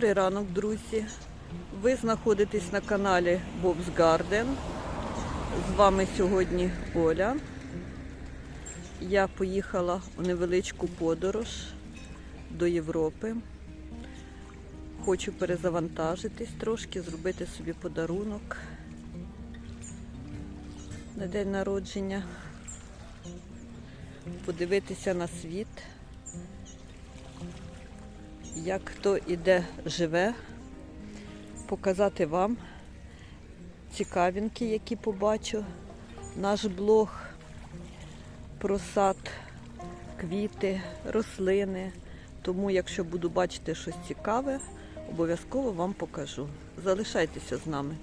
Добрий ранок, друзі. Ви знаходитесь на каналі Bob's Garden. З вами сьогодні Оля. Я поїхала у невеличку подорож до Європи. Хочу перезавантажитись трошки, зробити собі подарунок на день народження, подивитися на світ як хто іде живе, показати вам цікавинки, які побачу. Наш блог про сад, квіти, рослини. Тому, якщо буду бачити щось цікаве, обов'язково вам покажу. Залишайтеся з нами.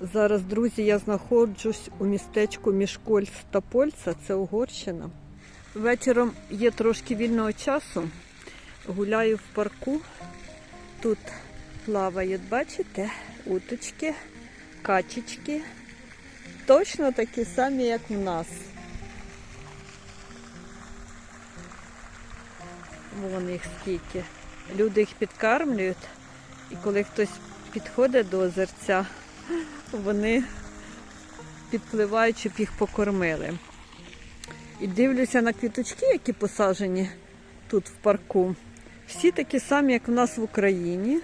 Зараз, друзі, я знаходжусь у містечку Мішкольц та Польца, це Угорщина. Вечором є трошки вільного часу. Гуляю в парку. Тут плавають, бачите, уточки, качечки. Точно такі самі, як в нас. Вон їх скільки. Люди їх підкармлюють, і коли хтось підходить до озерця, вони підпливають, щоб їх покормили. І дивлюся на квіточки, які посаджені тут в парку. Всі такі самі, як в нас в Україні.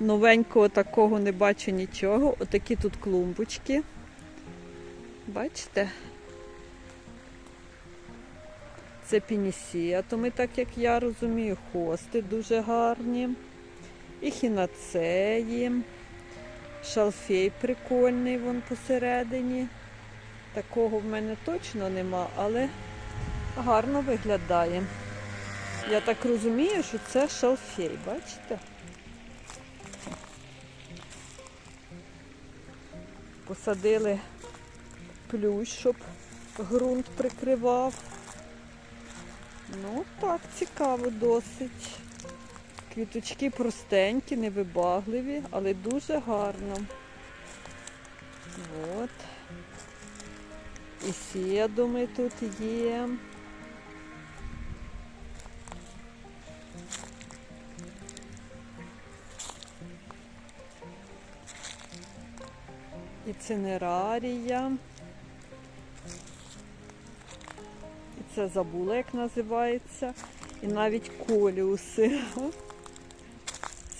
Новенького такого не бачу нічого. Отакі тут клумбочки. Бачите? Це пінісія, то ми, так як я розумію, хости дуже гарні. І хінацеї. Шалфей прикольний вон посередині. Такого в мене точно нема, але гарно виглядає. Я так розумію, що це шалфей, бачите? Посадили плющ, щоб ґрунт прикривав. Ну, так, цікаво досить. Квіточки простенькі, невибагливі, але дуже гарно. От. І сідуми тут є. І цинерарія. І це забула, як називається. І навіть коліуси.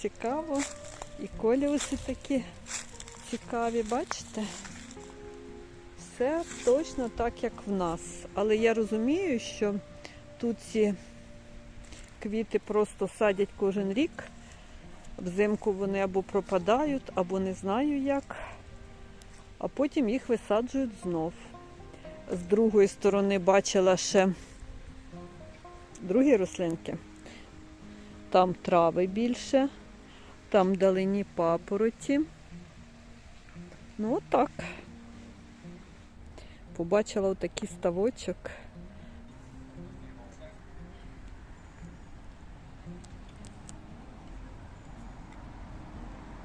Цікаво. І коліуси такі цікаві, бачите? Все точно так, як в нас. Але я розумію, що тут ці квіти просто садять кожен рік. Взимку вони або пропадають, або не знаю як, а потім їх висаджують знов. З другої сторони бачила ще другі рослинки. Там трави більше, там далині папороті. Ну, отак. Побачила отакий ставочок.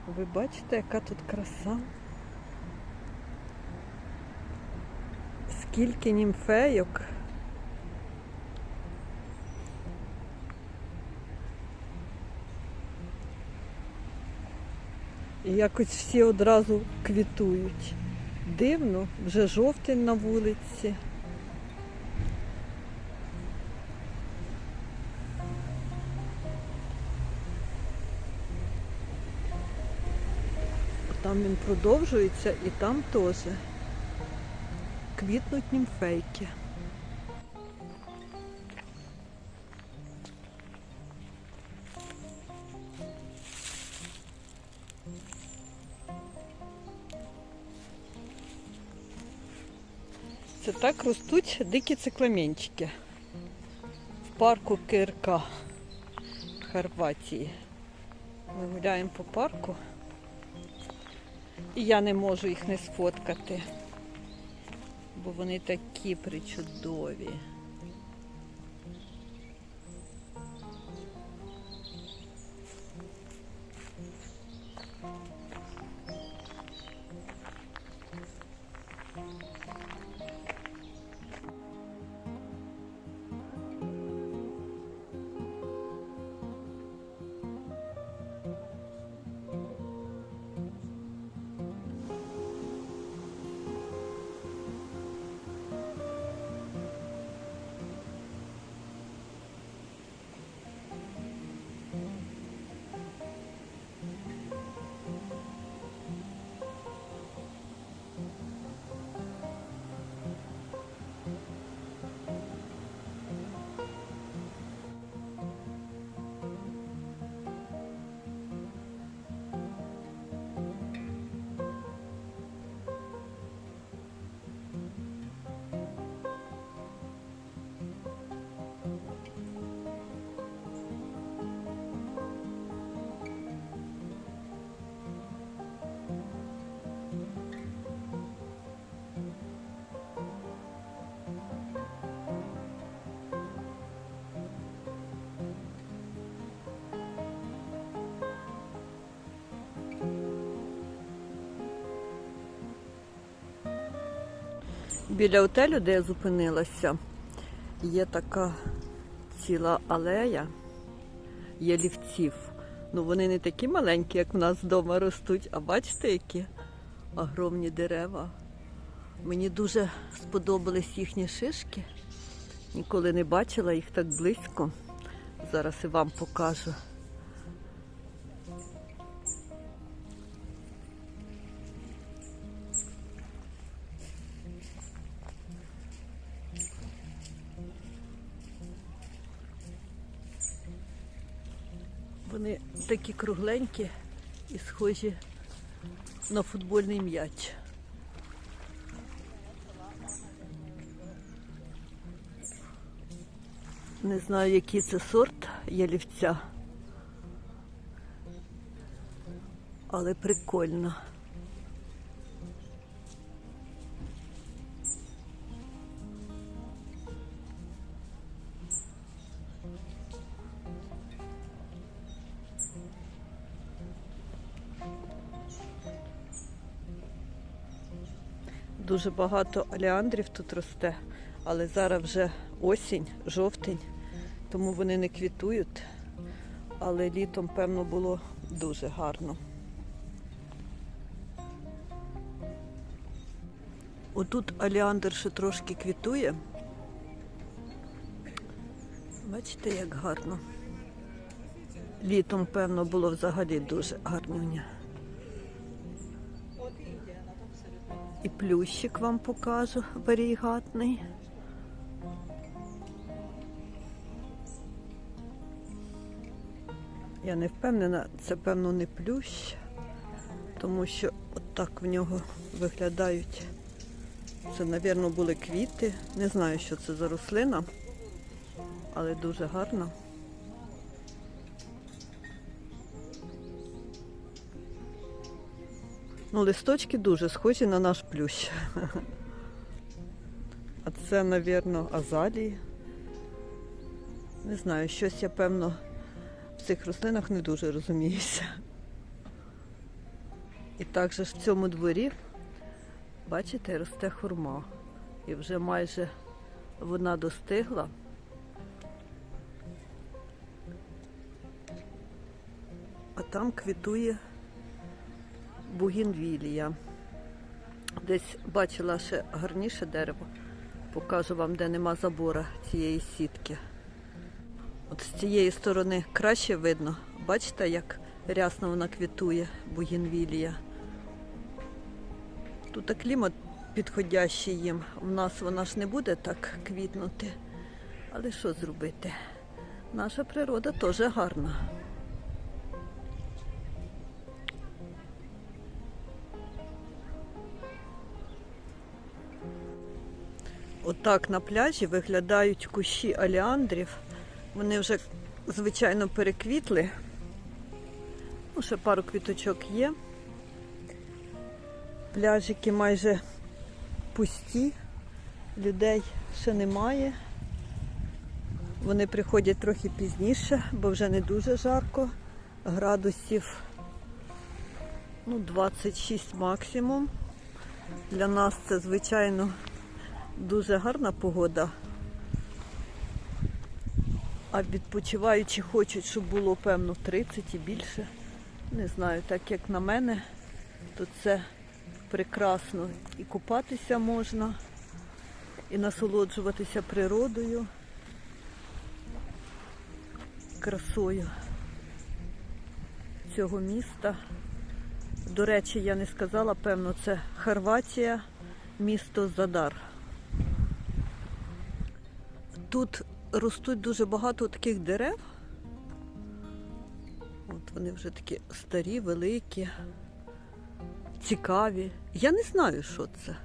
Ви бачите, яка тут краса? Скільки німфейок. І якось всі одразу квітують. Дивно, вже жовтень на вулиці. Там він продовжується і там теж квітнуть німфейки. Так ростуть дикі цикламенчики в парку Кирка в Хорватії. Ми гуляємо по парку. І я не можу їх не сфоткати, бо вони такі причудові. Біля отелю, де я зупинилася, є така ціла алея ялівців. Ну вони не такі маленькі, як в нас вдома ростуть, а бачите, які огромні дерева. Мені дуже сподобались їхні шишки. Ніколи не бачила їх так близько. Зараз і вам покажу. Такі кругленькі і схожі на футбольний м'яч. Не знаю, який це сорт ялівця. Але прикольно. Дуже багато олеандрів тут росте, але зараз вже осінь, жовтень, тому вони не квітують. Але літом, певно, було дуже гарно. Отут олеандр ще трошки квітує. Бачите, як гарно. Літом, певно, було взагалі дуже гарнюня. І плющик вам покажу варігатний. Я не впевнена, це певно не плющ, тому що отак в нього виглядають. Це, мабуть, були квіти. Не знаю, що це за рослина, але дуже гарна. Ну, листочки дуже схожі на наш плющ. А це, мабуть, азалії. Не знаю, щось я, певно, в цих рослинах не дуже розуміюся. І також в цьому дворі, бачите, росте хурма. І вже майже вона достигла. А там квітує бугінвілія. Десь бачила ще гарніше дерево. Покажу вам, де нема забора цієї сітки. От з цієї сторони краще видно. Бачите, як рясно вона квітує, бугінвілія. Тут клімат підходящий їм. У нас вона ж не буде так квітнути. Але що зробити? Наша природа теж гарна. Отак на пляжі виглядають кущі олеандрів. Вони вже, звичайно, переквітли. Ну, ще пару квіточок є. Пляжики майже пусті, людей ще немає. Вони приходять трохи пізніше, бо вже не дуже жарко. Градусів ну, 26 максимум. Для нас це, звичайно, дуже гарна погода. А відпочиваючі хочуть, щоб було, певно, 30 і більше. Не знаю, так як на мене, то це прекрасно. І купатися можна, і насолоджуватися природою, красою цього міста. До речі, я не сказала, певно, це Хорватія, місто Задар. Тут ростуть дуже багато таких дерев. От вони вже такі старі, великі, цікаві. Я не знаю, що це.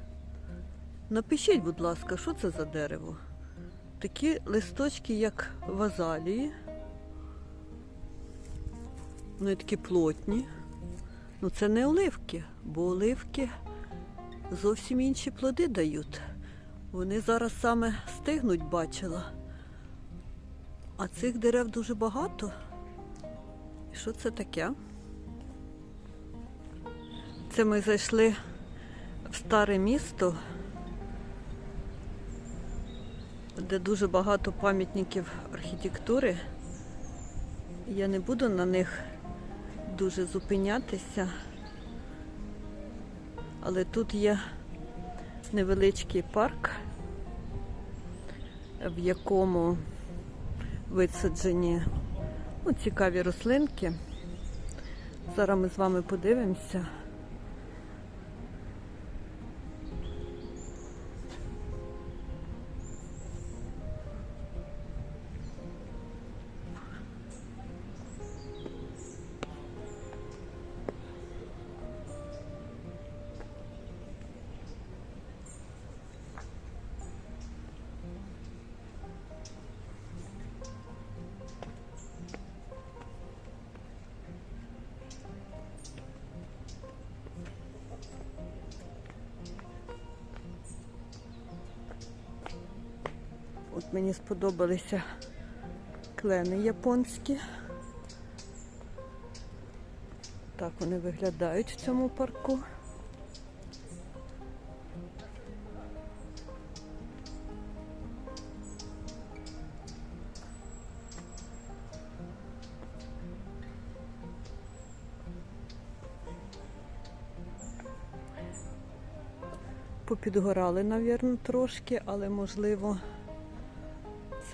Напишіть, будь ласка, що це за дерево? Такі листочки, як в азалії. Вони такі плотні. Ну це не оливки, бо оливки зовсім інші плоди дають. Вони зараз саме стигнуть, бачила. А цих дерев дуже багато. І що це таке? Це ми зайшли в старе місто. де дуже багато пам'ятників архітектури. Я не буду на них дуже зупинятися, але тут є невеличкий парк, в якому висаджені ну, цікаві рослинки. Зараз ми з вами подивимося. От мені сподобалися клени японські. Так вони виглядають в цьому парку. Попідгорали, навірно, трошки, але можливо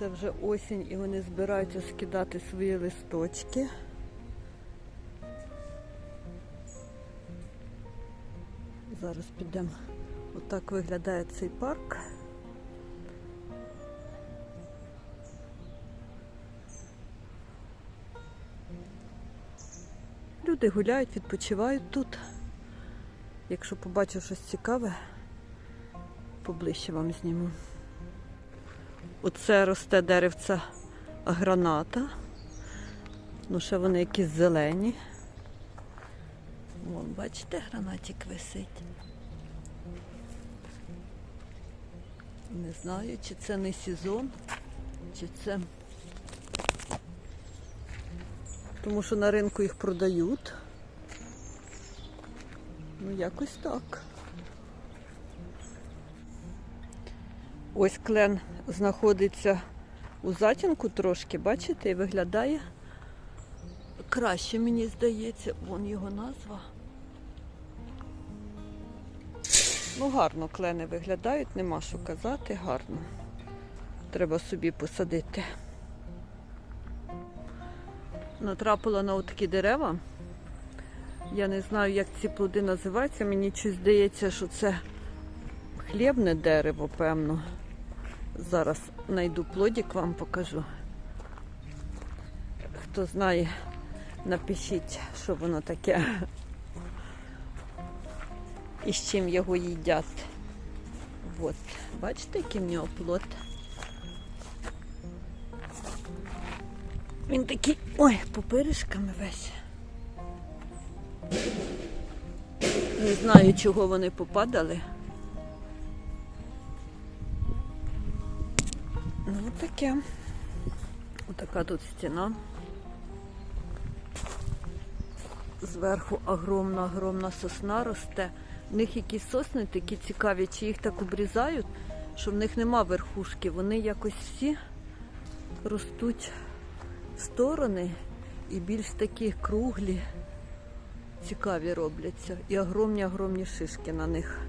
це вже осінь і вони збираються скидати свої листочки. Зараз підемо. Отак виглядає цей парк. Люди гуляють, відпочивають тут. Якщо побачу щось цікаве, поближче вам зніму. Оце росте деревця граната. Ну, ще вони якісь зелені. Вон, бачите, гранатик висить. Не знаю, чи це не сезон, чи це. Тому що на ринку їх продають. Ну, якось так. Ось клен знаходиться у затінку трошки, бачите, і виглядає краще, мені здається, вон його назва. Ну, гарно клени виглядають, нема що казати, гарно. Треба собі посадити. Натрапила на отакі дерева. Я не знаю, як ці плоди називаються. Мені щось здається, що це хлібне дерево, певно. Зараз знайду плодик, вам покажу. Хто знає, напишіть, що воно таке. І з чим його їдять. От, бачите, який в нього плод. Він такий, ой, попиришками весь. Не знаю, чого вони попадали. Таке. Отака тут стіна. Зверху огромна, огромна сосна росте. В них якісь сосни такі цікаві, чи їх так обрізають, що в них нема верхушки. Вони якось всі ростуть в сторони і більш такі круглі, цікаві робляться. І огромні, огромні шишки на них.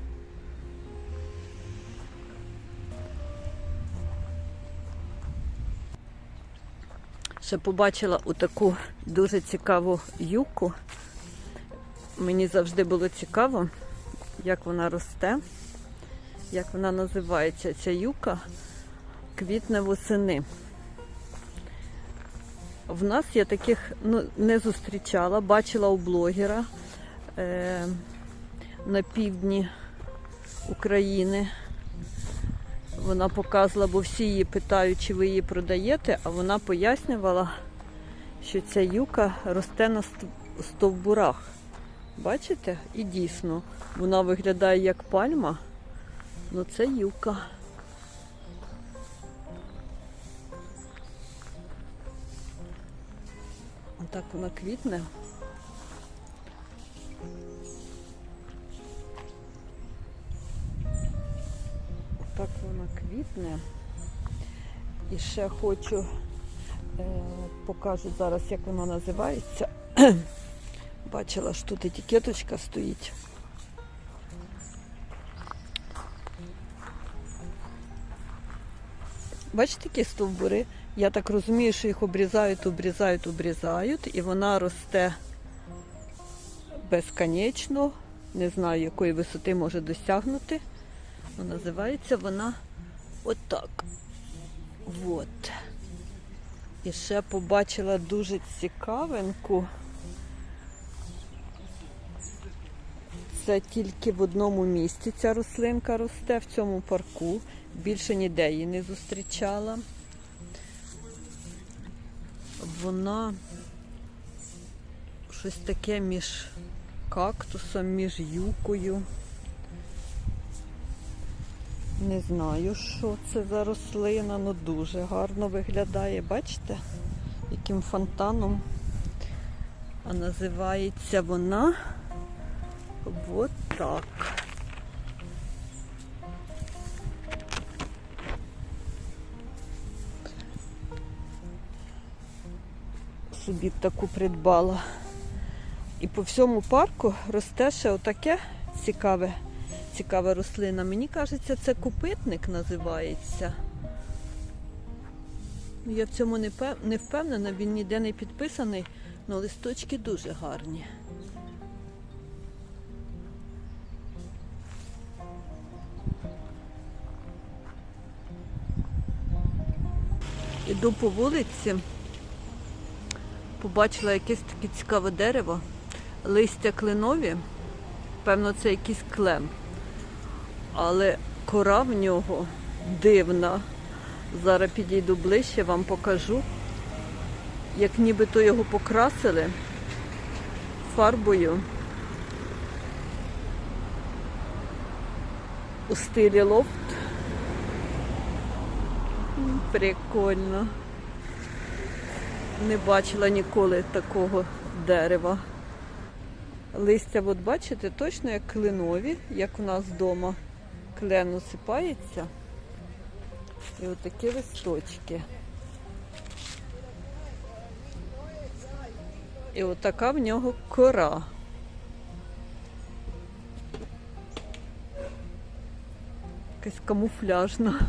Ще побачила отаку дуже цікаву юку. Мені завжди було цікаво, як вона росте, як вона називається ця юка квітне восени. В нас я таких ну, не зустрічала, бачила у блогера е, на півдні України. Вона показувала, бо всі її питають, чи ви її продаєте, а вона пояснювала, що ця юка росте на стовбурах. Бачите? І дійсно, вона виглядає як пальма, але це юка. Отак вона квітне. Квітне. І ще хочу е, покажу зараз, як вона називається. Бачила, що тут етикеточка стоїть. Бачите, які стовбури? Я так розумію, що їх обрізають, обрізають, обрізають, і вона росте безконечно. Не знаю, якої висоти може досягнути. Ну, називається вона отак. Вот. І ще побачила дуже цікавинку. Це тільки в одному місці ця рослинка росте в цьому парку. Більше ніде її не зустрічала. Вона щось таке між кактусом, між юкою. Не знаю, що це за рослина, але дуже гарно виглядає. Бачите, яким фонтаном. А називається вона вот так. Собі таку придбала. І по всьому парку росте ще отаке цікаве, цікава рослина. Мені кажеться, це купитник називається. Я в цьому не не впевнена, він ніде не підписаний, але листочки дуже гарні. Іду по вулиці, побачила якесь таке цікаве дерево, листя кленові, певно, це якийсь клен. Але кора в нього дивна. Зараз підійду ближче, вам покажу, як нібито його покрасили фарбою у стилі лофт. Прикольно. Не бачила ніколи такого дерева. Листя, от бачите, точно як клинові, як у нас вдома. Клен осипається. І отакі листочки. І отака в нього кора. Якась камуфляжна.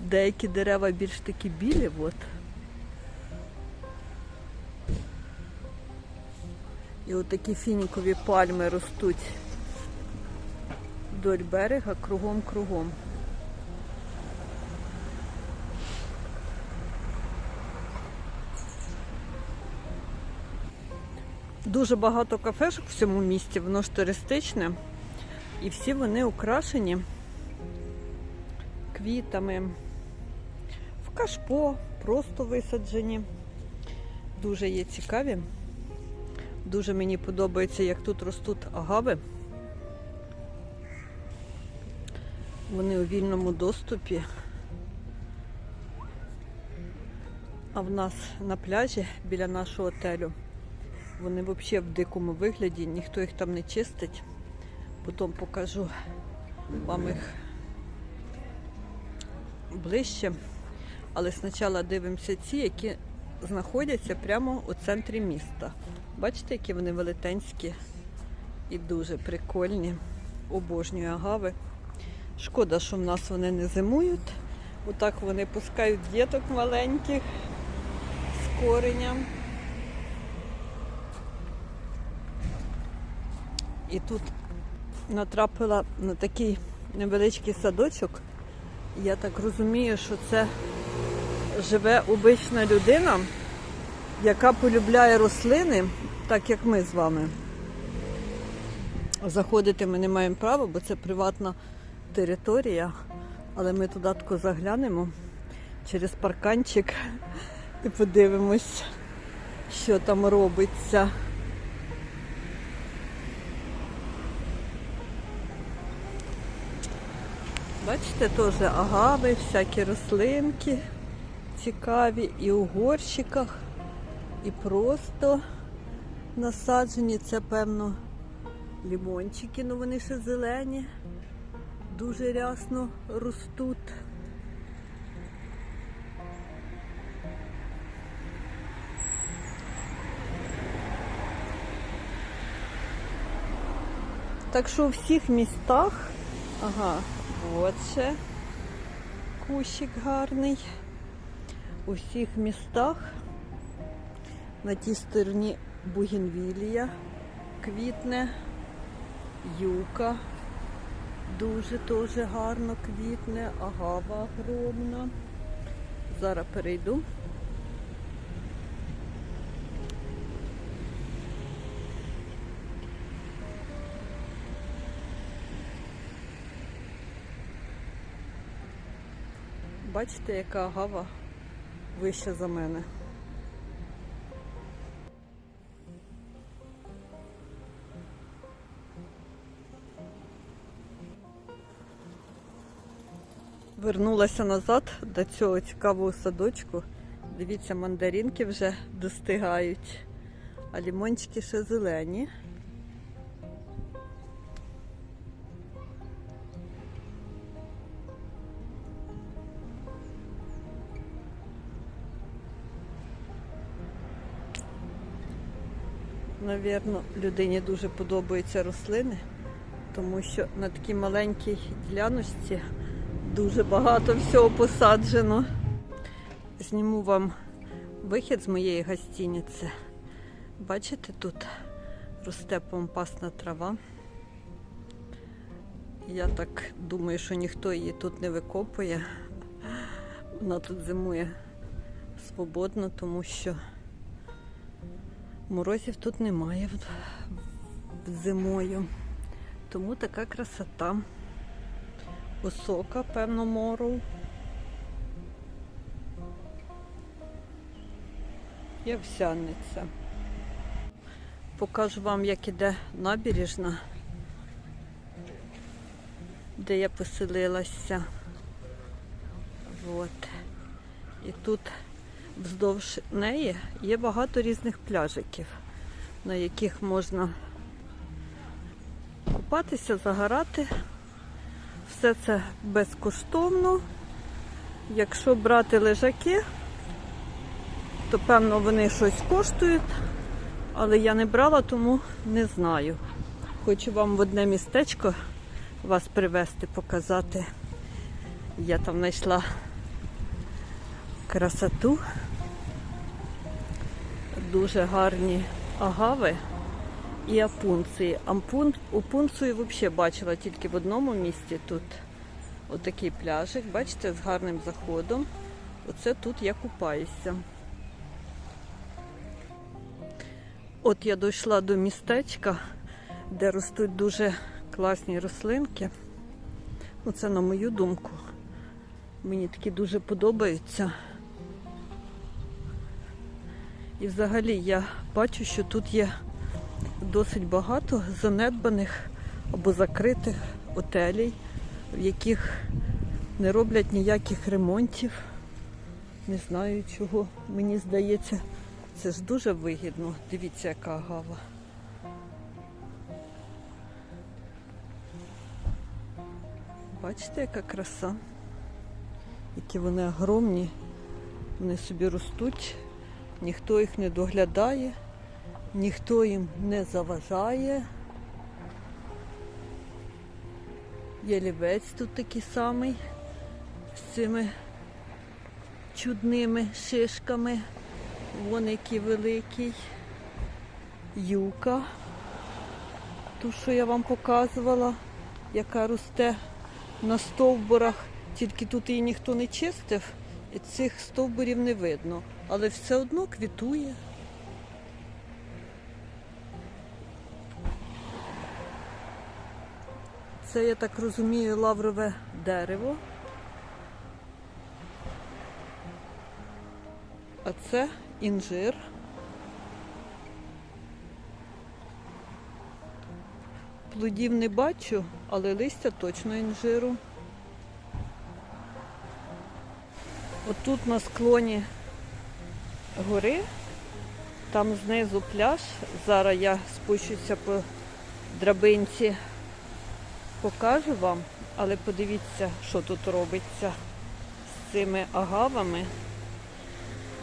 Деякі дерева більш такі білі, от. І отакі фінікові пальми ростуть вдоль берега кругом-кругом. Дуже багато кафешок в цьому місті, воно ж туристичне. І всі вони украшені квітами. В кашпо просто висаджені. Дуже є цікаві. Дуже мені подобається, як тут ростуть агави. Вони у вільному доступі. А в нас на пляжі біля нашого отелю. Вони взагалі в дикому вигляді, ніхто їх там не чистить. Потім покажу вам їх ближче. Але спочатку дивимося ці, які знаходяться прямо у центрі міста. Бачите, які вони велетенські і дуже прикольні. Обожнюю агави. Шкода, що в нас вони не зимують. Отак вони пускають діток маленьких з коренням. І тут натрапила на такий невеличкий садочок. Я так розумію, що це живе обична людина, яка полюбляє рослини, так як ми з вами. Заходити ми не маємо права, бо це приватна територія, але ми туди тако заглянемо через парканчик і подивимось, що там робиться. Бачите, теж агави, всякі рослинки цікаві і у горщиках, і просто насаджені. Це, певно, лімончики, ну вони ще зелені, дуже рясно ростуть. Так що у всіх містах, ага, от ще кущик гарний. У всіх містах на тій стороні Бугінвілія, квітне, юка дуже теж гарно квітне, агава огромна. Зараз перейду. Бачите, яка агава вища за мене. Вернулася назад до цього цікавого садочку. Дивіться, мандаринки вже достигають, а лімончики ще зелені. Навірно, людині дуже подобаються рослини, тому що на такій маленькій діляночці дуже багато всього посаджено. Зніму вам вихід з моєї гостиниці. Бачите, тут росте помпасна трава. Я так думаю, що ніхто її тут не викопує. Вона тут зимує свободно, тому що морозів тут немає зимою. Тому така красота. Осока, певно, мору. І овсяниця. Покажу вам, як іде набережна, де я поселилася. От. І тут вздовж неї є багато різних пляжиків, на яких можна купатися, загорати. Все це безкоштовно. Якщо брати лежаки, то певно вони щось коштують, але я не брала, тому не знаю. Хочу вам в одне містечко вас привезти, показати. Я там знайшла красоту. Дуже гарні агави і апунції. Ампун, опунцію взагалі бачила тільки в одному місці тут. Отакий пляжик, бачите, з гарним заходом. Оце тут я купаюся. От я дійшла до містечка, де ростуть дуже класні рослинки. Ну, це на мою думку. Мені такі дуже подобаються. І взагалі я бачу, що тут є досить багато занедбаних або закритих отелей, в яких не роблять ніяких ремонтів. Не знаю чого. Мені здається, це ж дуже вигідно. Дивіться, яка гава. Бачите, яка краса? Які вони огромні, вони собі ростуть, ніхто їх не доглядає, ніхто їм не заважає. Ялівець тут такий самий з цими чудними шишками. Вон який великий. Юка. Ту, що я вам показувала, яка росте на стовбурах, тільки тут її ніхто не чистив, і цих стовбурів не видно. Але все одно квітує. Це, я так розумію, лаврове дерево. А це інжир. Плодів не бачу, але листя точно інжиру. Отут на склоні гори, там знизу пляж. Зараз я спущуся по драбинці, покажу вам, але подивіться, що тут робиться з цими агавами.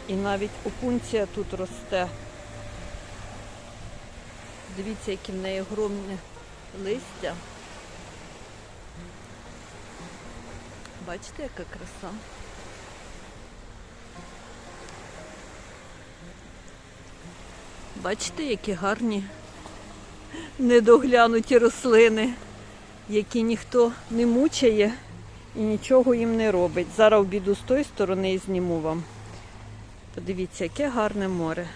І навіть опунція тут росте. Дивіться, які в неї огромні листя. Бачите, яка краса? Бачите, які гарні недоглянуті рослини, які ніхто не мучає і нічого їм не робить. Зараз обіду з тої сторони і зніму вам. Подивіться, яке гарне море.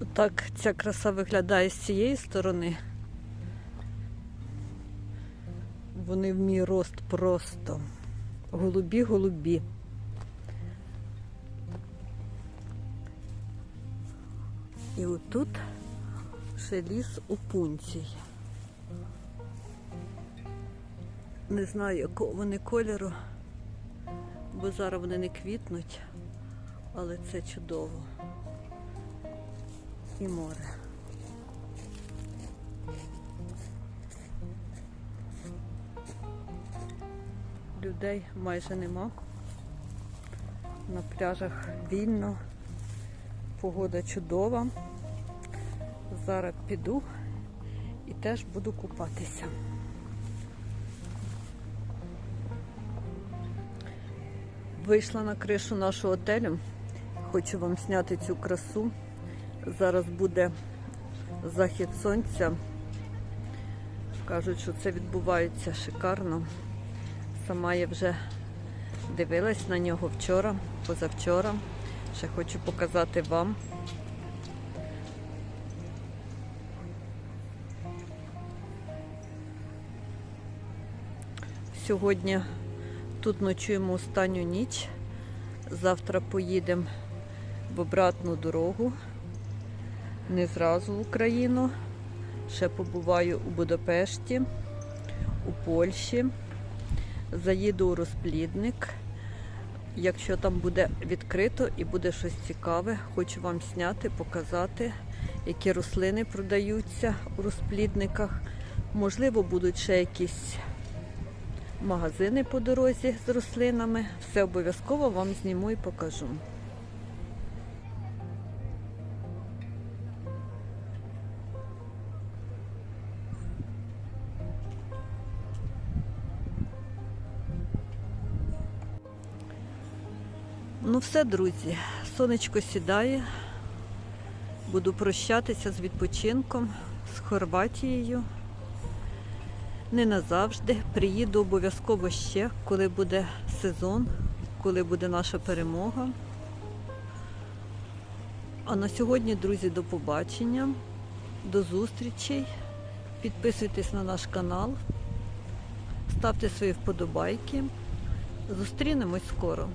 Отак ця краса виглядає з цієї сторони. Вони в мій рост просто. Голубі-голубі. І отут ще ліс у пунцій. Не знаю, якого вони кольору, бо зараз вони не квітнуть, але це чудово. І море. Людей майже нема. На пляжах вільно, погода чудова. Зараз піду і теж буду купатися. Вийшла на кришу нашого отелю. Хочу вам зняти цю красу. Зараз буде захід сонця. Кажуть, що це відбувається шикарно. Сама я вже дивилась на нього вчора, позавчора. Ще хочу показати вам. Сьогодні тут ночуємо останню ніч. Завтра поїдемо в обратну дорогу. Не зразу в Україну. Ще побуваю у Будапешті, у Польщі. Заїду у розплідник. Якщо там буде відкрито і буде щось цікаве, хочу вам зняти, показати, які рослини продаються у розплідниках. Можливо, будуть ще якісь магазини по дорозі з рослинами. Все обов'язково вам зніму і покажу. Ну все, друзі, сонечко сідає. Буду прощатися з відпочинком, з Хорватією. Не назавжди. Приїду обов'язково ще, коли буде сезон, коли буде наша перемога. А на сьогодні, друзі, до побачення, до зустрічей. Підписуйтесь на наш канал, ставте свої вподобайки. Зустрінемось скоро.